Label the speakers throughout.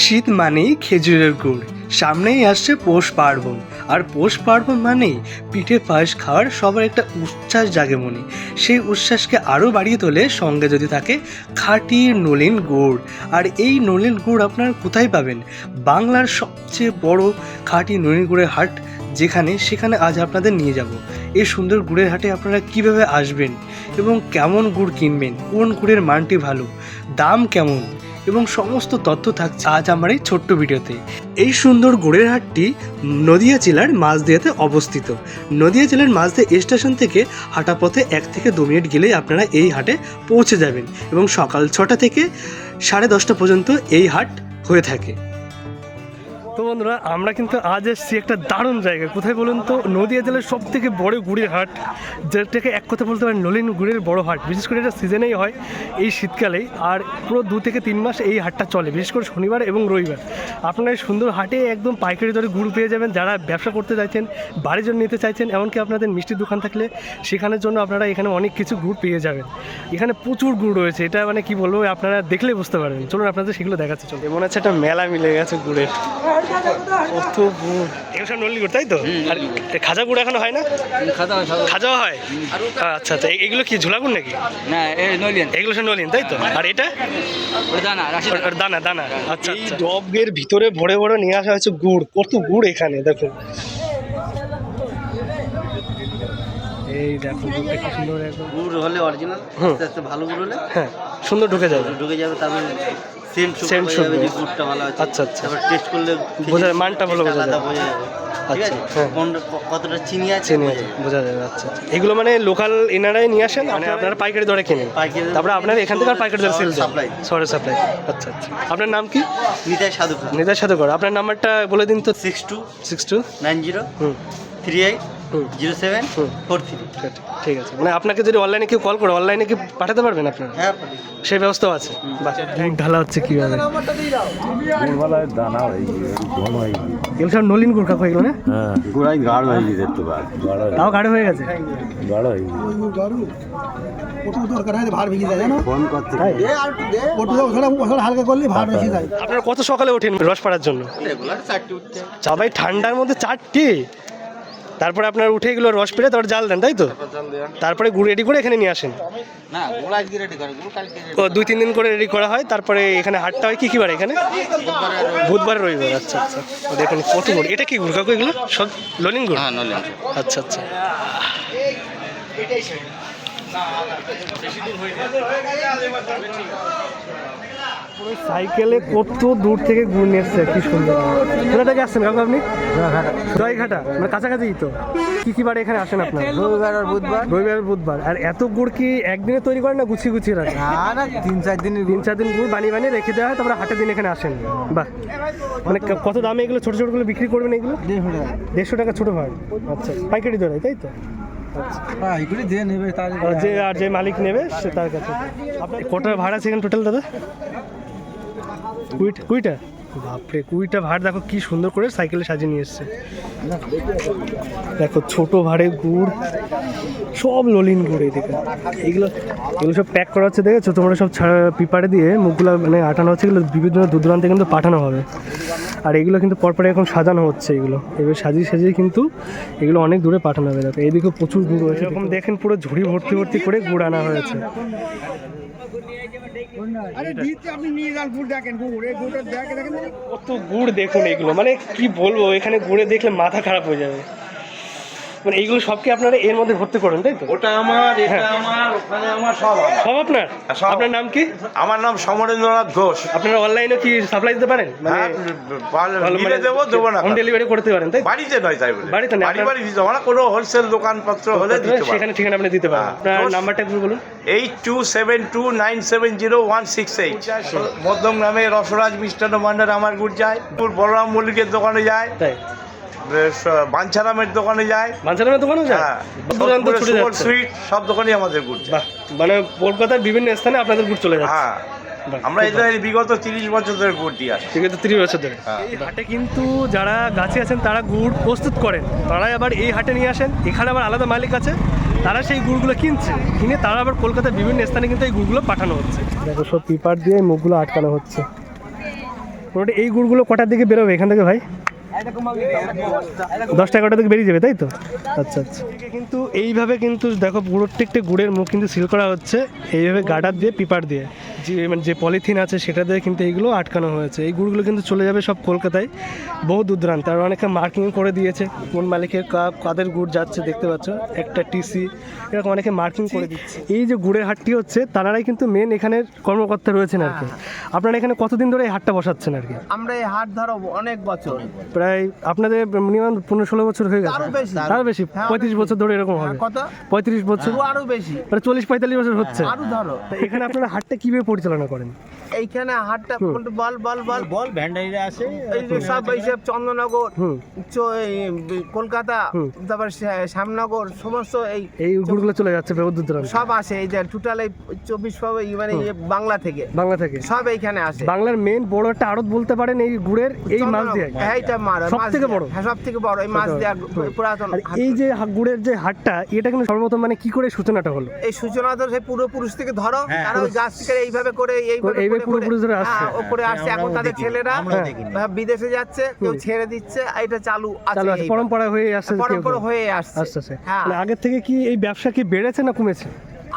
Speaker 1: শীত মানেই খেজুরের গুড়, সামনেই আসছে পৌষ পার্বণ। আর পৌষ পার্বণ মানেই পিঠে পায়েস খাওয়ার সবার একটা উচ্ছ্বাস জাগে মনে। সেই উচ্ছ্বাসকে আরও বাড়িয়ে তোলে সঙ্গে যদি থাকে খাঁটি নলিন গুড়। আর এই নলিন গুড় আপনারা কোথায় পাবেন? বাংলার সবচেয়ে বড় খাঁটি নলিন গুড়ের হাট যেখানে, সেখানে আজ আপনাদের নিয়ে যাব। এই সুন্দর গুড়ের হাটে আপনারা কীভাবে আসবেন এবং কেমন গুড় কিনবেন, কোন গুড়ের মানটি ভালো, দাম কেমন এবং সমস্ত তথ্য থাকছে আজ আমার এই ছোট্ট ভিডিওতে। এই সুন্দর গুড়ের হাটটি নদিয়া জেলার মাঝদিয়াতে অবস্থিত। নদিয়া জেলার মাঝদিয়া স্টেশন থেকে হাঁটা পথে এক থেকে দু মিনিট গেলেই আপনারা এই হাটে পৌঁছে যাবেন এবং সকাল ছটা থেকে সাড়ে দশটা পর্যন্ত এই হাট হয়ে থাকে। তো বন্ধুরা, আমরা কিন্তু আজ এসেছি একটা দারুণ জায়গা কোথায় বলুন তো? নদিয়া জেলার সব থেকে বড় গুড়ের হাট, যেটাকে এক কথা বলতে পারেন নলিন গুড়ের বড় হাট। বিশেষ করে এটা সিজনেই হয় এই শীতকালেই আর পুরো দু থেকে তিন মাস এই হাটটা চলে, বিশেষ করে শনিবার এবং রবিবার। আপনারা এই সুন্দর হাটে একদম পাইকারি দরে গুড় পেয়ে যাবেন, যারা ব্যবসা করতে চাইছেন, বাড়ির জন্য নিতে চাইছেন, এমনকি আপনাদের মিষ্টির দোকান থাকলে সেখানের জন্য আপনারা এখানে অনেক কিছু গুড় পেয়ে যাবেন। এখানে প্রচুর গুড় রয়েছে, এটা মানে কি বলব, আপনারা দেখলেই বুঝতে পারবেন। চলুন আপনাদের সেগুলো দেখাচ্ছে, চলুন। মনে হচ্ছে একটা মেলা মিলে গেছে গুড়ের। এগুলো সব তাই তো? আর খাজা গুড় এখনও হয় না?
Speaker 2: হয়
Speaker 1: খাজাও হয়? আচ্ছা আচ্ছা এগুলো কি ঝোলাগুড় নাকি?
Speaker 2: না
Speaker 1: এগুলো সব নলিন তাই তো? আর এটা?
Speaker 2: দানা
Speaker 1: দানা। আচ্ছা এই ডবের ভিতরে ভরে ভরে নিয়ে আসা হয়েছে গুড়। কত গুড় এখানে দেখো এই দেখো গুড়টা কি সুন্দর একদম
Speaker 3: গুড় হলে অরিজিনাল
Speaker 1: হুম।
Speaker 3: আস্তে আস্তে ভালো গুড় হলে
Speaker 1: হ্যাঁ সুন্দর ঢুকে যাবে।
Speaker 3: ঢুকে যাবে তারপরে সেন্ট যে গুড়টা ভালো আছে।
Speaker 1: আচ্ছা, আচ্ছা।
Speaker 3: তারপর টেস্ট করলে
Speaker 1: বোঝা মানটা ভালো বোঝা
Speaker 3: যাবে।
Speaker 1: আচ্ছা,
Speaker 3: কতটা চিনি আছে
Speaker 1: চেনে আছে বোঝা যাবে আচ্ছা। এগুলো মানে লোকাল এনারাই নিয়ে আসেন মানে আপনারা পাইকারি দরে কেনেন। তারপরে আপনার এখান থেকে পাইকারি দরে সেল। শহরে সাপ্লাই আচ্ছা আচ্ছা। আপনার নাম কি?
Speaker 3: নিতাই সাধুপুর
Speaker 1: নেতার সাথে করো আপনার নাম্বারটা বলে দিন তো।
Speaker 3: Six two
Speaker 1: six two
Speaker 3: nine zero three eight zero seven four three.
Speaker 1: ঠিক আছে। মানে আপনাকে যদি অনলাইনে কেউ কল করে অনলাইনে কি পাঠাতে পারবেন আপনারা?
Speaker 3: হ্যাঁ
Speaker 1: সেই ব্যবস্থাও আছে। ঢালা হচ্ছে কীভাবে?
Speaker 4: দানা হয়ে গিয়ে ঘন হয়ে গিয়ে।
Speaker 1: এগুলো সব নলিন গুড় কাকু এগুলো না?
Speaker 4: হ্যাঁ গুড়াই গাঢ় হয়ে গিয়েছে একটু
Speaker 1: তাও গাঢ় হয়ে গেছে?
Speaker 4: গাঢ় হয়ে
Speaker 5: হয়
Speaker 1: আপনারা কত সকালে ওঠেন রস পাড়ার জন্য?
Speaker 3: রেগুলার
Speaker 1: সবাই ঠান্ডার মধ্যে চারটে? তারপরে আপনার উঠে এগুলো রস পেরে তারপর জাল দেন তাই তো? তারপরে গুড় রেডি করে এখানে নিয়ে আসেন?
Speaker 3: গুড় গুড়
Speaker 1: ও দুই তিন দিন করে রেডি করা হয় তারপরে এখানে হাটটা হয় কি কি বার এখানে?
Speaker 3: বুধবারে
Speaker 1: বুধবার রবিবার আচ্ছা আচ্ছা। ও দেখুন কত গুড়। এটা কি গুড় কাকু এগুলো? সব ললিন গুড়?
Speaker 3: হ্যাঁ নলেন
Speaker 1: আচ্ছা আচ্ছা। সাইকেলে কত দূর থেকে গুড় নিয়ে এসছে কি সুন্দর। কোথা থেকে আসছেন কাকু আপনি? দইঘাটা মানে কাছাকাছি তো। কি কি বারে এখানে আসেন আপনার?
Speaker 5: রবিবার আর বুধবার।
Speaker 1: রবিবার আর বুধবার। আর এত গুড় কি একদিনে তৈরি করেন না গুছিয়ে গুছিয়ে রাখেন?
Speaker 5: না না তিন চার দিন
Speaker 1: তিন চার দিন গুড় বানিয়ে বানিয়ে রেখে দেওয়া হয় তারপরে হাটের দিন এখানে আসেন। বাহ। মানে কত দামে এগুলো ছোটো ছোটোগুলো বিক্রি করবেন এগুলো? দেড়শো টাকা। ছোটো ভাগ। আচ্ছা পাইকারি দরে তাই তো?
Speaker 5: হ্যাঁ নেবে তার
Speaker 1: আর যে আর যে মালিক নেবে সে তার কাছে। আপনার কটা ভাড়া আছে এখানে টোটাল দাদা? কুইট কুইটা? বাপরে কুইটা ভাড় দেখো কি সুন্দর করে সাইকেলে সাজিয়ে নিয়ে এসছে। দেখো ছোট ভাড়ে গুড় সব ললিন গুড় এদিকে। এগুলো এগুলো সব প্যাক করা হচ্ছে দেখেছ? তোমরা সব ছাড়া পিপারে দিয়ে মুখগুলো মানে আটানো হচ্ছে এগুলো বিভিন্ন দূর দূরান্তে কিন্তু পাঠানো হবে। আর এগুলো কিন্তু পরপরে এখন সাজানো হচ্ছে এগুলো। এবার সাজিয়ে সাজিয়ে কিন্তু এগুলো অনেক দূরে পাঠানো হবে। দেখো এইদিকে প্রচুর গুড় রয়েছে এরকম দেখেন পুরো ঝুড়ি ভর্তি ভর্তি করে গুড় আনা হয়েছে।
Speaker 5: আরে দিতে আপনি নিয়ে যান গুড় দেখেন গুড়। এই গুড়টা দেখে দেখেন।
Speaker 1: কত গুড় দেখুন এগুলো। মানে কি বলব এখানে ঘুরে দেখলে মাথা খারাপ হয়ে যাবে। মানে এইগুলো সব কি আপনারা এর মধ্যে ভর্তি করেন তাই তো?
Speaker 6: ওটা আমার এটা আমার ওখানে আমার সব আমার।
Speaker 1: সব আপনার?
Speaker 6: সব।
Speaker 1: আপনার নাম কি?
Speaker 6: আমার নাম সমরেন্দ্রনাথ ঘোষ।
Speaker 1: আপনারা অনলাইনে কি সাপ্লাই দিতে পারেন? মানে
Speaker 6: হ্যাঁ, ভালো, দিলে দেবো দেবো না
Speaker 1: হোম ডেলিভারি করতে পারেন তাই তো?
Speaker 6: বাড়িতে নয় তাই বলে।
Speaker 1: বাড়িতে নয়,
Speaker 6: বাড়ি
Speaker 1: আপনার-
Speaker 6: বাড়ি দিতে হবে না কোনো হোলসেল দোকানপত্র হলে দিতে পারব
Speaker 1: সেখানে ঠিকানা আপনি দিতে পারেন।
Speaker 6: হ্যাঁ।
Speaker 1: আপনার নাম্বারটা একটু বলুন।
Speaker 6: Eight two seven two nine seven zero one six eight মধ্যম গ্রামে রসরাজ মিষ্টান্ন ভান্ডার আমার গুড় যায়। বলরাম মল্লিকের দোকানে যায়।
Speaker 1: তাই।
Speaker 6: বাঞ্ছারামের দোকানে যায়।
Speaker 1: মানসারামের দোকানেও যায়?
Speaker 6: হ্যাঁ
Speaker 1: দূরান্ত ছুটে যাচ্ছে।
Speaker 6: সুইট সব দোকানেই আমাদের গুড়
Speaker 1: বাহ মানে কলকাতার বিভিন্ন স্থানে আপনাদের গুড় চলে যাচ্ছে।
Speaker 6: হ্যাঁ আমরা এদের বিগত তিরিশ বছর ধরে গুড় দিয়ে আসি
Speaker 1: ঠিক আছে তিরিশ বছর ধরে।
Speaker 6: হ্যাঁ।
Speaker 1: এই হাটে কিন্তু যারা গাছে আছেন তারা গুড় প্রস্তুত করেন। তারাই আবার এই হাটে নিয়ে আসেন। এখানে আবার আলাদা মালিক আছে। তারা সেই গুড়গুলো কিনছে। কিনে তারা আবার কলকাতার বিভিন্ন স্থানে কিন্তু এই গুড়গুলো পাঠানো হচ্ছে। দেখো সব পেপার দিয়ে মুখগুলো আটকানো হচ্ছে। ওটা এই গুড়গুলো কটার দিকে বেরোবে এখান থেকে ভাই? দশটা এগারোটা থেকে বেরিয়ে যাবে, তাই তো? আচ্ছা আচ্ছা। কিন্তু এইভাবে কিন্তু দেখো প্রত্যেকটা গুড়ের মুখ কিন্তু সিল করা হচ্ছে। এইভাবে গাডার দিয়ে, পিপার দিয়ে। যে মানে যে পলিথিন আছে সেটা দিয়ে কিন্তু এইগুলো আটকানো হয়েছে। এই গুড়গুলো কিন্তু চলে যাবে সব কলকাতায়। বহু দূর দূরান্তে আর অনেকে মার্কিং করে দিয়েছে কোন মালিকের কা- কাদের গুড় যাচ্ছে দেখতে পাচ্ছ? একটা টিসি এরকম অনেকে মার্কিং করে দিচ্ছে। এই যে গুড়ের হাটটি হচ্ছে তারাই কিন্তু মেন এখানের কর্মকর্তা রয়েছেন আর কি। আপনারা এখানে কতদিন ধরে এই হাটটা বসাচ্ছেন আর কি?
Speaker 5: আমরা এই হাট ধরো অনেক বছর।
Speaker 1: প্রায় আপনাদের মিনিমাম পনেরো ষোলো বছর হয়ে গেছে।
Speaker 5: আরও বেশি। হ্যাঁ,
Speaker 1: পঁয়ত্রিশ বছর ধরে এরকম হবে।
Speaker 5: কত?
Speaker 1: পঁয়ত্রিশ বছর।
Speaker 5: আরও আরও বেশি।
Speaker 1: মানে চল্লিশ পঁয়তাল্লিশ বছর হচ্ছে।
Speaker 5: আরও ধরো।
Speaker 1: এখানে আপনারা হাটটা কীভাবে পরিচালনা করেন।
Speaker 5: এইখানে হাটটা বল বল বল বল।
Speaker 3: ভ্যান্ডারিরা আসে
Speaker 5: এই যে সব এইসব চন্দ্রনগর
Speaker 1: হুম।
Speaker 5: কলকাতা তারপর শ্যামনগর সমস্ত এই
Speaker 1: এই গুড়গুলো চলে যাচ্ছে।
Speaker 5: সব আসে এই যে টোটাল এই চব্বিশ পাবে মানে বাংলা থেকে।
Speaker 1: বাংলা থেকে।
Speaker 5: সব এইখানে আসে।
Speaker 1: বাংলার মেন বড় একটা আড়ত বলতে পারেন এই গুড়ের এই মাছ দিয়ে।
Speaker 5: হ্যাঁ এইটা মার
Speaker 1: সব থেকে
Speaker 5: দিয়া।
Speaker 1: বড়?
Speaker 5: হ্যাঁ সব থেকে বড় এই মাছ দেওয়া পুরাতন
Speaker 1: এই যে গুড়ের যে হাটটা এটা কিন্তু সর্বপ্রথম মানে কি করে সূচনাটা হলো?
Speaker 5: এই সূচনা তো সেই পূর্বপুরুষ থেকে ধরো
Speaker 3: হ্যাঁ,
Speaker 5: তারা ওই গাছ থেকে এইভাবে করে এইভাবে
Speaker 1: এইভাবে
Speaker 5: করে- করে-
Speaker 1: আসছে।
Speaker 5: হ্যাঁ, করে আসছে এখন তাদের ছেলেরা
Speaker 1: হ্যাঁ।
Speaker 5: বিদেশে যাচ্ছে কেউ ছেড়ে দিচ্ছে এটা চালু আছে
Speaker 1: চালু আছে
Speaker 5: এইভাবে।
Speaker 1: পরম্পরা হয়ে আসছে
Speaker 5: পরম্পরা হয়ে আসছে।
Speaker 1: আস্তে আস্তে।
Speaker 5: হ্যাঁ।
Speaker 1: মানে আগের থেকে কি এই ব্যবসা কি বেড়েছে না কমেছে?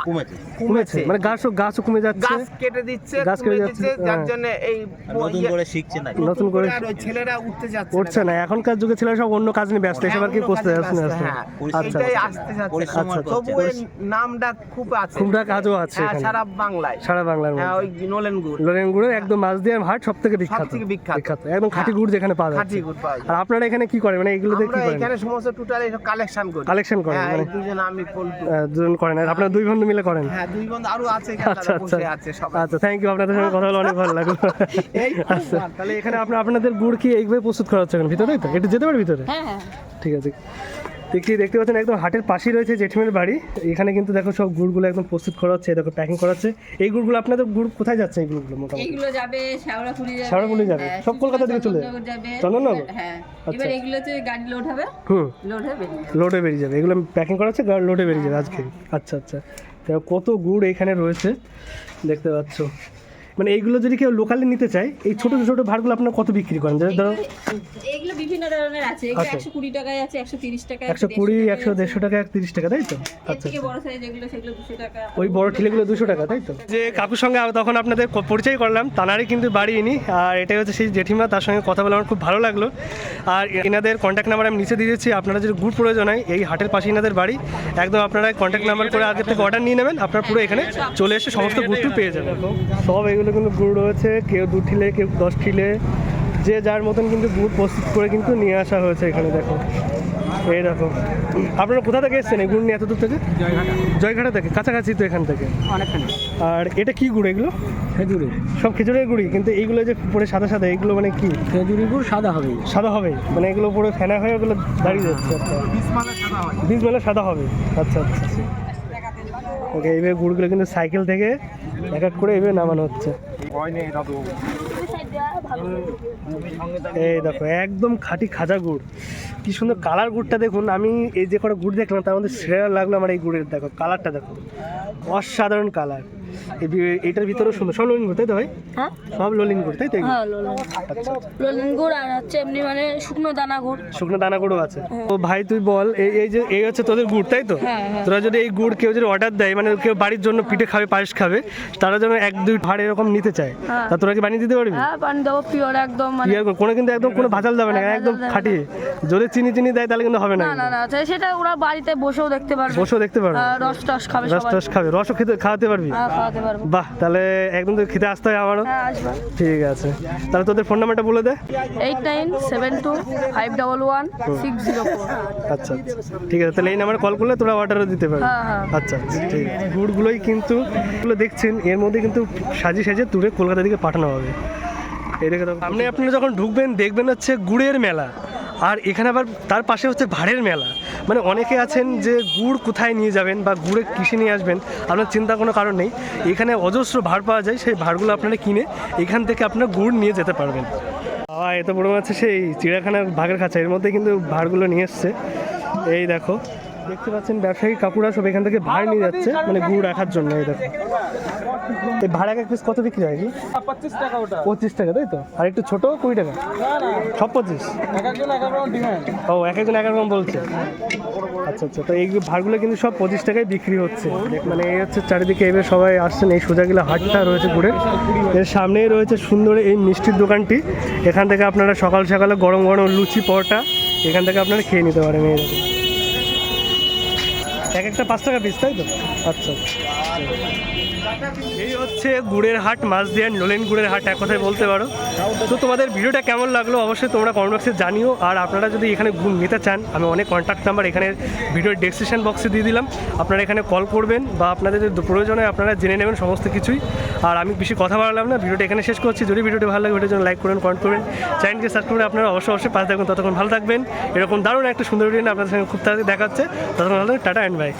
Speaker 3: কমেছে।
Speaker 1: কমেছে। মানে গাছও গাছও কমে যাচ্ছে।
Speaker 5: গাছ কেটে দিচ্ছে
Speaker 1: গাছ কেটে যাচ্ছে,
Speaker 5: যার
Speaker 1: হ্যাঁ।
Speaker 5: জন্য এই
Speaker 3: নতুন
Speaker 5: ইয়ে-
Speaker 3: করে শিখছে না
Speaker 1: নতুন করে
Speaker 5: আর ওই ছেলেরা উঠতে যাচ্ছে
Speaker 1: উঠছে না। এখনকার যুগে ছেলেরা সব অন্য কাজ নিয়ে ব্যস্ত। এসব আর কি করতে যাচ্ছে না। আচ্ছা আচ্ছা।
Speaker 5: আসতে যাচ্ছে।
Speaker 1: আচ্ছা,
Speaker 5: তবু এর নামটা খুব আছে।
Speaker 1: খুবরা কাজও আছে
Speaker 5: হ্যাঁ। সারা বাংলায়।
Speaker 1: সারা বাংলার
Speaker 5: হ্যাঁ
Speaker 1: মধ্যে।
Speaker 5: ওই নলেন গুড়
Speaker 1: লোরেন গুড়ের একদম মাছ দিয়ে হাট সব থেকে বিখ্যাত।
Speaker 5: সবথেকে বিখ্যাত।
Speaker 1: একদম খাঁটি। গুড় যেখানে পাওয়া
Speaker 5: খাঁটি
Speaker 1: যাচ্ছে
Speaker 5: গুড় পাওয়া যায়।
Speaker 1: আর আপনারা এখানে কি করেন? মানে এগুলো দিয়ে কি করেন?
Speaker 5: এখানে সমস্ত টোটাল কালেকশন করি।
Speaker 1: কালেকশন করেন মানে
Speaker 5: দুজন আমি
Speaker 1: দুজন করেন। আর আপনারা দুই বন্ধু মিলে করেন।
Speaker 5: হ্যাঁ দুই বন্ধু আরও আছে এখানে
Speaker 1: আচ্ছা আচ্ছা।
Speaker 5: আছে সবাই।
Speaker 1: আচ্ছা থ্যাংক ইউ আপনাদের সঙ্গে কথা বলে অনেক ভালো লাগল।
Speaker 5: এই
Speaker 1: আচ্ছা। তাহলে এখানে আপনার আপনাদের গুড় কি এইভাবে প্রস্তুত করা হচ্ছে ভিতরে? তো? এটা যেতে পারে ভিতরে?
Speaker 7: হ্যাঁ হ্যাঁ।
Speaker 1: ঠিক আছে। দেখি দেখতে পাচ্ছেন একদম হাটের পাশেই রয়েছে জেঠিমের বাড়ি। এখানে কিন্তু দেখো সব গুড়গুলো একদম প্রস্তুত করা হচ্ছে দেখো প্যাকিং করা হচ্ছে। এই গুড়গুলো আপনাদের গুড় কোথায় যাচ্ছে এই গুড়গুলো মোটামুটি?
Speaker 7: এইগুলো যাবে শ্যাওড়াফুলি যাবে
Speaker 1: শ্যাওড়াফুলি যাবে।
Speaker 7: হ্যাঁ,
Speaker 1: সব কলকাতা থেকে চলে
Speaker 7: যাবে।
Speaker 1: চন্দননগর?
Speaker 7: হ্যাঁ।
Speaker 1: আচ্ছা।
Speaker 7: এবার এগুলোতে গাড়ি লোড হবে।
Speaker 1: হুম।
Speaker 7: লোড হবে
Speaker 1: লোডে বেরিয়ে যাবে। এগুলো প্যাকিং করা হচ্ছে লোডে বেরিয়ে যাবে আজকে। আচ্ছা আচ্ছা। দেখো কত গুড় এখানে রয়েছে। দেখতে পাচ্ছ। মানে এইগুলো যদি কেউ লোকালি নিতে চায় এই ছোট ছোট ভাড়গুলো আপনার কত বিক্রি করেন? যেটা ধরো
Speaker 7: এগুলো বিভিন্ন ধরনের আছে। এগুলো
Speaker 1: আচ্ছা।
Speaker 7: একশো কুড়ি টাকায় আছে একশো তিরিশ টাকায়
Speaker 1: একশো কুড়ি একশো দেড়শো টাকা এক তিরিশ টাকা তাই তো?
Speaker 7: এর
Speaker 1: আচ্ছা
Speaker 7: থেকে বড় সাইজ যেগুলো সেগুলো দুশো টাকা।
Speaker 1: ওই বড় ঠিলেগুলো দুশো টাকা তাই তো? যে কাকুর সঙ্গে তখন আপনাদের পরিচয় করলাম তানারই কিন্তু বাড়ি ইনি আর এটাই হচ্ছে সেই জেঠিমা তার সঙ্গে কথা বলে আমার খুব ভালো লাগল। আর এনাদের কন্ট্যাক্ট নাম্বার আমি নিচে দিয়ে দিচ্ছি আপনারা যদি গুড় প্রয়োজন হয় এই হাটের পাশে এনাদের বাড়ি একদম আপনারা কন্ট্যাক্ট নাম্বার করে আগে থেকে অর্ডার নিয়ে নেবেন আপনারা পুরো এখানে চলে এসে সমস্ত গুড়টু পেয়ে যাবেন। সব এগুলো কিন্তু গুড় রয়েছে কেউ দু ঠিলে কেউ দশ ঠিলে যে যার মতন কিন্তু গুড় প্রস্তুত করে কিন্তু নিয়ে আসা হয়েছে এখানে দেখো। এই দেখো। আপনারা কোথা থেকে এসেছেন এই গুড় নিয়ে এত দূর থেকে? জয়ঘাটা। থেকে কাছাকাছি তো এখান থেকে। আর এটা কি গুড় এগুলো? খেজুরি। সব খেজুরের গুড়ি কিন্তু এইগুলো যে পরে সাদা সাদা এগুলো মানে কি? খেজুরি গুড় সাদা হবে। সাদা হবে? মানে এগুলো পুরো ফেনা হয়ে ওগুলো দাঁড়িয়ে যাচ্ছে। আচ্ছা বীজ মেলা সাদা হবে। আচ্ছা আচ্ছা। ওকে, এইভাবে গুড়গুলো কিন্তু সাইকেল থেকে এক এক করে এইভাবে নামানো হচ্ছে। এই দেখো, একদম খাঁটি খাজা গুড়। কি সুন্দর কালার গুড়টা দেখুন, আমি এই যে কটা গুড় দেখলাম, তার মধ্যে সেরা লাগল আমার এই গুড়ের, দেখো, কালারটা দেখো। অসাধারণ কালার। এটার ভিতরেও সুন্দর সব লোলিন গুড় তাই তো ভাই?
Speaker 8: হ্যাঁ?
Speaker 1: সব লোলিন গুড় তাই তো?
Speaker 8: হ্যাঁ লোলেন
Speaker 1: আচ্ছা
Speaker 8: গুড় আর হচ্ছে এমনি মানে শুকনো দানা গুড়।
Speaker 1: শুকনো দানা গুঁড়ো আছে। তো ভাই তুই বল এই এই যে এই হচ্ছে তোদের গুড় তাই তো?
Speaker 8: হ্যাঁ, হ্যাঁ।
Speaker 1: তোরা যদি এই গুড় কেউ যদি অর্ডার দেয় মানে কেউ বাড়ির জন্য পিঠে খাবে পায়েস খাবে তারা যেন এক দুই ভাড় এরকম নিতে চায়।
Speaker 8: হ্যাঁ।
Speaker 1: তা তোরা কি বানিয়ে দিতে পারবি?
Speaker 8: হ্যাঁ পানি দেবো পিওর একদম মানে
Speaker 1: কোনো কিন্তু একদম কোনো ভাজাল যাবে না
Speaker 8: হ্যাঁ,
Speaker 1: একদম খাঁটি। যদি চিনি চিনি দেয় তাহলে কিন্তু হবে না
Speaker 8: না না না সেটা ওরা বাড়িতে বসেও দেখতে পারবে।
Speaker 1: বসেও দেখতে পারবে।
Speaker 8: হ্যাঁ, রস টস খাবে
Speaker 1: রস টস খাবে রসও খেতে খাওয়াতে পারবি।
Speaker 8: হ্যাঁ খাওয়াতে পারব।
Speaker 1: বাহ তাহলে একদম তো খেতে আসতে হয় আমারও।
Speaker 8: হ্যাঁ
Speaker 1: ঠিক আছে। তাহলে তোদের ফোন নাম্বারটা বলে দে।
Speaker 8: Eight nine seven two five double one six zero four.
Speaker 1: আচ্ছা আচ্ছা। ঠিক আছে তাহলে এই নাম্বারে কল করলে তোরা অর্ডারও দিতে পারবি।
Speaker 8: হ্যাঁ, হ্যাঁ।
Speaker 1: আচ্ছা আচ্ছা ঠিক আছে। গুড়গুলোই কিন্তু এগুলো দেখছেন এর মধ্যে কিন্তু সাজিয়ে সাজিয়ে তুলে কলকাতা দিকে পাঠানো হবে। এই দেখে। সামনে আপনারা যখন ঢুকবেন দেখবেন হচ্ছে গুড়ের মেলা। আর এখানে আবার তার পাশে হচ্ছে ভাড়ের মেলা। মানে অনেকে আছেন যে গুড় কোথায় নিয়ে যাবেন বা গুড়ে কৃষি নিয়ে আসবেন, আপনার চিন্তা কোনো কারণ নেই। এখানে অজস্র ভাড় পাওয়া যায়, সেই ভাড়গুলো আপনারা কিনে এখান থেকে আপনার গুড় নিয়ে যেতে পারবেন। বাবা এত বড় মাছ সেই চিড়িয়াখানার ভাগের খাঁচা, এর মধ্যে কিন্তু ভাড়গুলো নিয়ে এসছে। এই দেখো দেখতে পাচ্ছেন ব্যবসায়ী কাকুরা সব এখান থেকে ভাড় নিয়ে যাচ্ছে মানে গুড় রাখার জন্য এই দেখো। এই ভাড়া এক পিস কত বিক্রি হয় কি?
Speaker 5: পঁচিশ টাকা ওটা।
Speaker 1: পঁচিশ টাকা তাই তো? আর একটু ছোট কুড়ি টাকা?
Speaker 5: না না।
Speaker 1: সব পঁচিশ? ও এক একজন এক রকম বলছে। আচ্ছা আচ্ছা তো এই ভাড়গুলো কিন্তু সব পঁচিশ টাকায় বিক্রি হচ্ছে। মানে এই হচ্ছে চারিদিকে এবার সবাই আসছেন এই সোজাগিলা হাটটা রয়েছে ঘুরে। এর সামনেই রয়েছে সুন্দর এই মিষ্টির দোকানটি। এখান থেকে আপনারা সকাল সকালে গরম গরম লুচি পরোটা এখান থেকে আপনারা খেয়ে নিতে পারেন এই। এক একটা পাঁচ টাকা পিস তাই তো? আচ্ছা। হচ্ছে গুড়ের হাট, মাছ মাঝদিয়ান নোলেন গুড়ের হাট, এক কথায় বলতে পারো। তো তোমাদের ভিডিওটা কেমন লাগল অবশ্যই তোমরা কমেন্ট বক্সে জানিও। আর আপনারা যদি এখানে গুড় নিতে চান, আমি অনেক কন্ট্যাক্ট নাম্বার এখানে ভিডিওর ডেসক্রিপশন বক্সে দিয়ে দিলাম। আপনারা এখানে কল করবেন বা আপনাদের প্রয়োজনে আপনারা জেনে নেবেন সমস্ত কিছুই। আর আমি বেশি কথা বাড়ালাম না, ভিডিওটা এখানে শেষ করছি। যদি ভিডিওটি ভালো লাগে, ভিডিওর জন্য লাইক করবেন কমেন্ট করবেন চ্যানেলকে সাবস্ক্রাইব করে আপনারা অবশ্যই অবশ্যই পাশে থাকবেন ততক্ষণ ভালো থাকবেন। এরকম দারুণ একটা সুন্দর ভিডিও আপনাদের সঙ্গে খুব তাড়াতাড়ি দেখা হচ্ছে। ততক্ষণ ভালো টাটা অ্যান্ড বাই